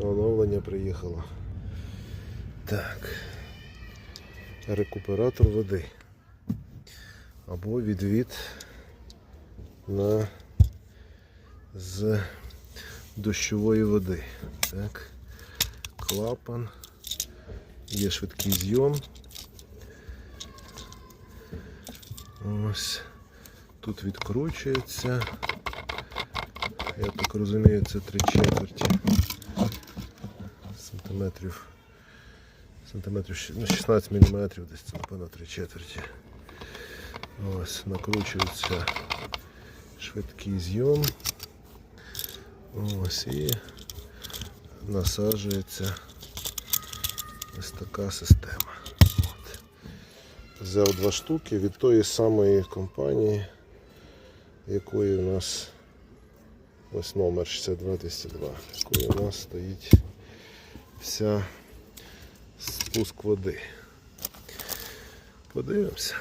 Оновлення приїхало. Так. Рекуператор води. Або відвід на з дощової води. Так. Клапан. Є швидкий зйом. Ось. Тут відкручується. Я так розумію, це три четверті сантиметрів. Сантиметрів ну, 16 міліметрів, десь це напевно три четверті. Ось, накручується швидкий зйом. Ось і насаджується ось така система. От. Взяв два штуки від тої самої компанії, якої у нас ось номер 62202, якої у нас стоїть вся спуск води. Подивимося.